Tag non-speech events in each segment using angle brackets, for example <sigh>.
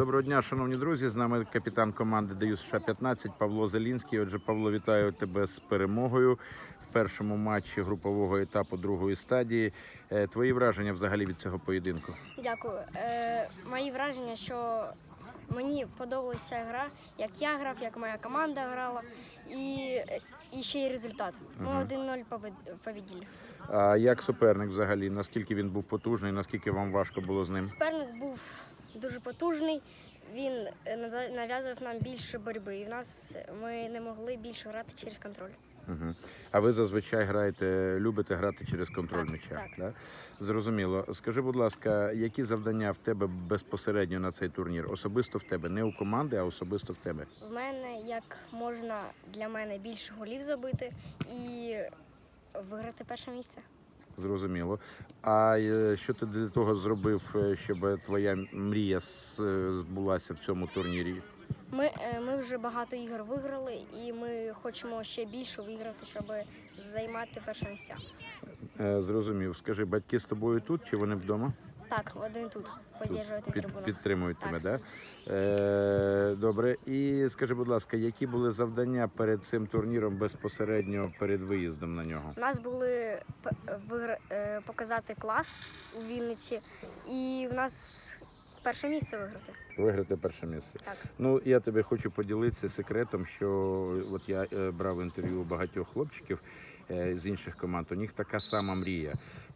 Доброго дня, шановні друзі. З нами капітан команди Даю США 15 Павло Зелінський. Отже, Павло, вітаю тебе з перемогою в першому матчі групового етапу другої стадії. Е, Твої враження взагалі від цього поєдинку? Дякую. Е, мої враження, що мені подобалася гра, як я грав, як моя команда грала, і, і ще й результат. Ми Мгм. 1-0 побед- победили. А як суперник взагалі? Наскільки він був потужний? Наскільки вам важко було з ним? Суперник дуже потужний. Він е, нав'язував нам більше боротьби, і в нас ми не могли більше грати через контроль. Угу. А ви зазвичай граєте, любите грати через контроль Так, м'яча? так. Да? Зрозуміло. Скажи, будь ласка, які завдання в тебе безпосередньо на цей турнір? Особисто в тебе, не у команди, а особисто в тебе. В мене як можна для мене більше голів забити і виграти перше місце. Зрозуміло. А е, що ти для того зробив, е, щоб твоя мрія е, збулася в цьому турнірі? Ми, ми вже багато ігор виграли, і ми хочемо ще більше виграти, щоб займати перше місця. Зрозумів. Скажи, батьки з тобою тут чи вони вдома? Так, один тут підтримувати Під- трибуну. підтримують Так. тебе, да? Е, добре. І скажи, будь ласка, які були завдання перед цим турніром безпосередньо перед виїздом на нього? У нас були е, показати клас у Вінниці, і в нас перше місце виграти. Виграти перше місце. Так. Ну, я тобі хочу поділитися секретом, що от я е, брав інтерв'ю у багатьох хлопчиків е, з інших команд. У них така сама мрія.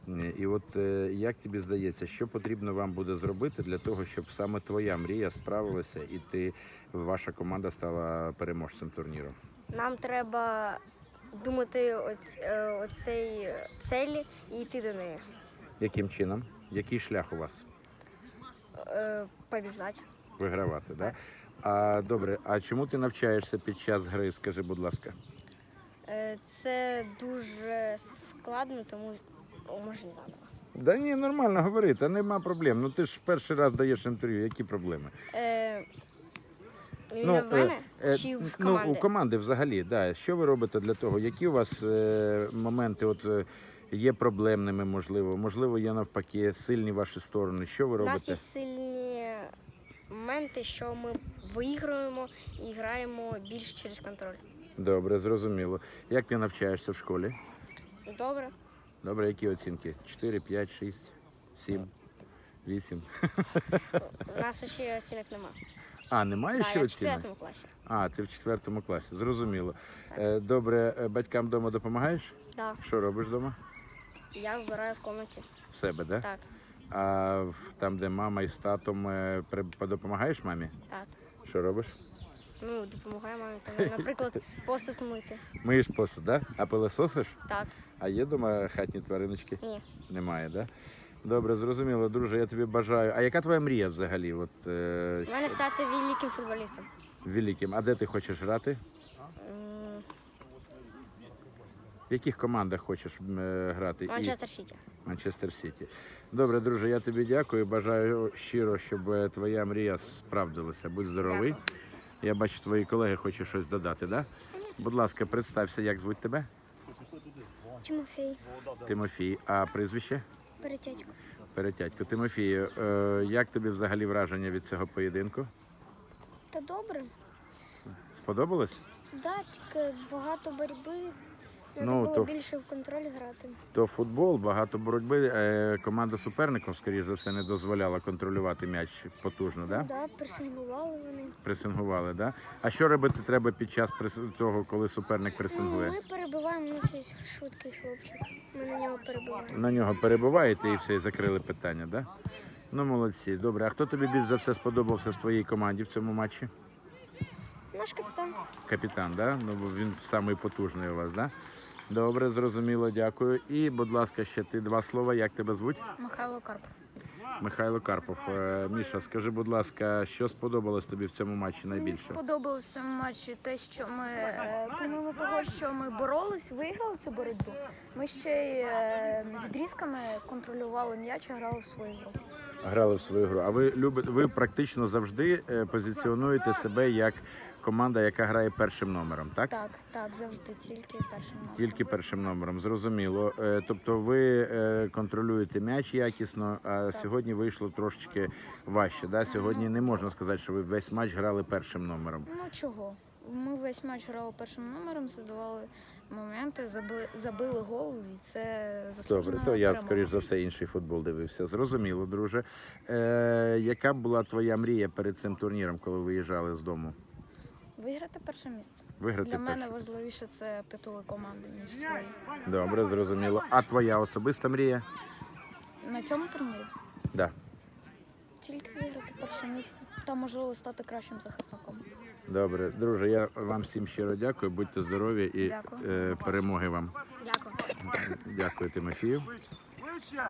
Е, І от е, як тобі здається, що потрібно вам буде зробити для того, щоб саме твоя мрія справилася і ти ваша команда стала переможцем турніру? Нам треба думати оць, е, оцей целі і йти до неї. Яким чином? Який шлях у вас? Е. Вигравати, да? Так. А добре, а чому ти навчаєшся під час гри? Скажи, будь ласка. Е, Це дуже складно, тому О, може не заново. Да ні, нормально говори, та нема проблем. Ну ти ж перший раз даєш інтерв'ю, які проблеми? Е, іменно в мене е, чи в ну, у команди взагалі, да. Що ви робите для того? Які у вас е, моменти от, е, є проблемними, можливо? Можливо, є навпаки сильні ваші сторони. Що ви У нас є сильні моменти, що ми виграємо і граємо більше через контроль. Добре, зрозуміло. Як ти навчаєшся в школі? Добре. Добре, які оцінки? 4, 5, 6, 7, 8. У нас ще оцінок нема. А, немає Да, ще я в оцінок? четвертому класі. А, ти в четвертому класі, зрозуміло. Е, Добре, е, батькам вдома допомагаєш? Да. Що робиш вдома? Я вбираю в кімнаті. В себе, да? Так, А в- там, де мама із татом, е, при- допомагаєш мамі? так. Що робиш? Ну, допомагаю мамі. Там, наприклад, <laughs> посуд мити. Миєш посуд, да? А пилососиш? Так, А є вдома хатні твариночки? ні. Немає, да? Добре, зрозуміло, друже, я тобі бажаю. А яка твоя мрія взагалі? От, е, У мене стати великим футболістом. великим. А де ти хочеш грати? М, В яких командах хочеш е, грати? Манчестер Сіті. Манчестер Сіті. Добре, друже, я тобі дякую. Бажаю щиро, щоб е, твоя мрія справдилася. Будь здоровий. Дякую. Я бачу, твої колеги хочуть щось додати, да? Будь ласка, представся, як звуть тебе? Тимофій, Тимофій. А прізвище? перетятько. Перетятько. Тимофію, е, як тобі взагалі враження від цього поєдинку? Та добре. Сподобалось? Да, тільки багато боротьби. Ну, було то- більше в контроль грати. То футбол, багато боротьби. Е, Команда суперників, скоріш за все, не дозволяла контролювати м'яч потужно, да? Да, пресингували вони. Пресингували, да? А що робити треба під час прес- того, коли суперник Ну, ми перебиваємо на щось швидкий хлопчик. Ми на нього перебиваємо. На нього перебуваєте і все, і закрили питання, да? Ну, молодці. Добре. А хто тобі більш за все сподобався в твоїй команді в цьому матчі? Наш капітан. Капітан, да? Ну, він самий потужний у вас, да? Добре, зрозуміло, дякую. І, будь ласка, ще ти два слова. Як тебе звуть? Михайло Карпов. Михайло Карпов. Е, Міша, скажи, будь ласка, що сподобалось тобі в цьому матчі Мені найбільше? сподобалося в цьому матчі те, що ми, е, помимо того, що ми боролись, виграли цю боротьбу, ми ще й е, відрізками контролювали м'яч і грали в свою гру. Грали в свою гру. А ви любите, ви практично завжди е, позиціонуєте себе як команда, яка грає першим номером, так? Так, так, завжди тільки першим номером. Тільки першим номером, зрозуміло. Е, Тобто ви е, контролюєте м'яч якісно, а сьогодні вийшло трошечки важче. Да? Сьогодні не можна сказати, що ви весь матч грали першим номером. Ну чого? Ми весь матч грали першим номером, создавали моменти, забили, забили гол, і це заслужена Добре, то я, скоріш за все, інший футбол дивився. Зрозуміло, друже. Е, яка була твоя мрія перед цим турніром, коли виїжджали з дому? Виграти перше місце. Виграти Для мене перше? важливіше це титули команди, ніж свої. Добре, зрозуміло. А твоя особиста мрія? На цьому турнірі Да. тільки виграти перше місце та можливо стати кращим захисником. Добре, друже, я вам всім щиро дякую. Будьте здорові і Дякую. е, перемоги вам. Дякую. Дякую, Тимофію.